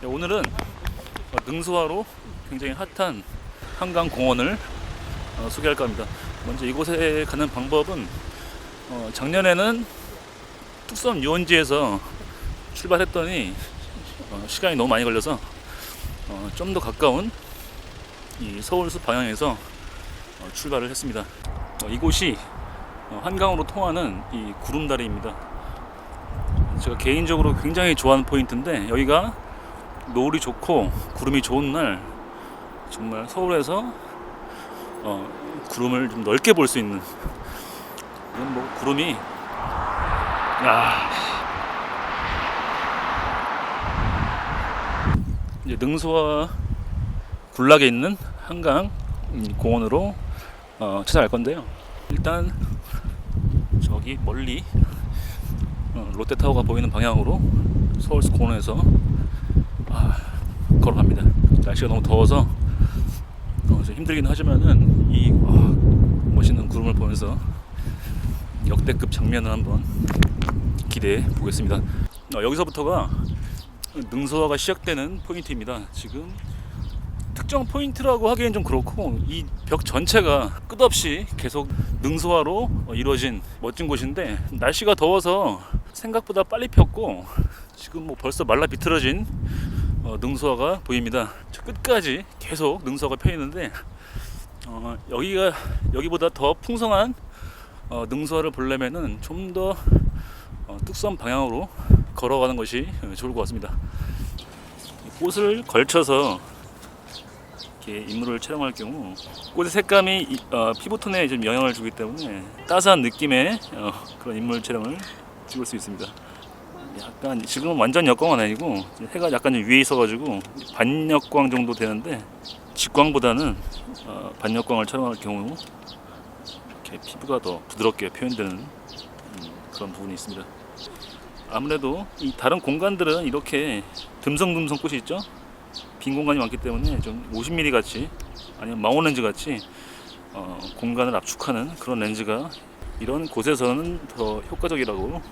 네, 오늘은 어, 능수화로 굉장히 핫한 한강 공원을 어, 소개할까 합니다. 먼저 이곳에 가는 방법은 어, 작년에는 뚝섬 유원지에서 출발했더니 어, 시간이 너무 많이 걸려서 어, 좀더 가까운 이 서울숲 방향에서 어, 출발을 했습니다. 어, 이곳이 어, 한강으로 통하는 이 구름다리입니다. 제가 개인적으로 굉장히 좋아하는 포인트인데 여기가 노을이 좋고 구름이 좋은 날 정말 서울에서 어, 구름을 좀 넓게 볼 수 있는 이건 뭐 구름이 야 이제 능수와 군락에 있는 한강 음, 공원으로 어, 찾아갈 건데요. 일단 저기 멀리 어, 롯데타워가 보이는 방향으로 서울숲 공원에서 아, 걸어갑니다. 날씨가 너무 더워서 어, 좀 힘들긴 하지만은 이 와, 멋있는 구름을 보면서 역대급 장면을 한번 기대해 보겠습니다. 어, 여기서부터가 능서화가 시작되는 포인트입니다. 지금 특정 포인트라고 하기엔 좀 그렇고 이 벽 전체가 끝없이 계속 능소화로 어, 이루어진 멋진 곳인데 날씨가 더워서 생각보다 빨리 폈고 지금 뭐 벌써 말라 비틀어진 어, 능소화가 보입니다. 저 끝까지 계속 능소화가 펴 있는데 어, 여기가 여기보다 더 풍성한 어, 능소화를 보려면은 좀더 어, 뚝섬 방향으로 걸어가는 것이 어, 좋을 것 같습니다. 이 꽃을 걸쳐서 이렇게 인물을 촬영할 경우 꽃의 색감이 이- 어, 피부톤에 좀 영향을 주기 때문에 따스한 느낌의 어, 그런 인물 촬영을 찍을 수 있습니다. 약간 지금은 완전 역광은 아니고 해가 약간 좀 위에 있어가지고 반역광 정도 되는데 직광보다는 어, 반역광을 촬영할 경우 이렇게 피부가 더 부드럽게 표현되는 음, 그런 부분이 있습니다. 아무래도 이 다른 공간들은 이렇게 듬성듬성 꽃이 있죠. 빈 공간이 많기 때문에 좀 50mm 같이 아니면 망원 렌즈 같이 어, 공간을 압축하는 그런 렌즈가 이런 곳에서는 더 효과적이라고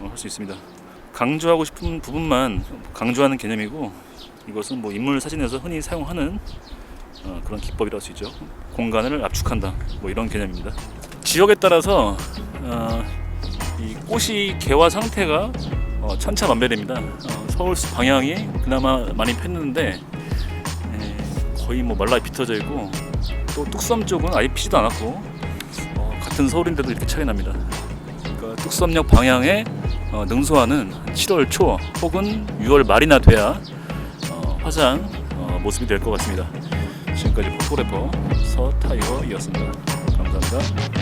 어, 할수 있습니다. 강조하고 싶은 부분만 강조하는 개념이고 이것은 뭐 인물 사진에서 흔히 사용하는 어, 그런 기법이라고 할수 있죠. 공간을 압축한다. 뭐 이런 개념입니다. 지역에 따라서 어, 이 꽃이 개화 상태가 어, 천차만별입니다. 어, 서울 방향이 그나마 많이 폈는데 에, 거의 뭐 말라 비터져 있고 또 뚝섬 쪽은 아예 피지도 않았고 어, 같은 서울인데도 이렇게 차이 납니다. 그러니까 뚝섬역 방향의 어, 능소화는 7월 초 혹은 6월 말이나 돼야 어, 화장 어, 모습이 될 것 같습니다. 지금까지 포토그래퍼 서타이거이었습니다. 감사합니다.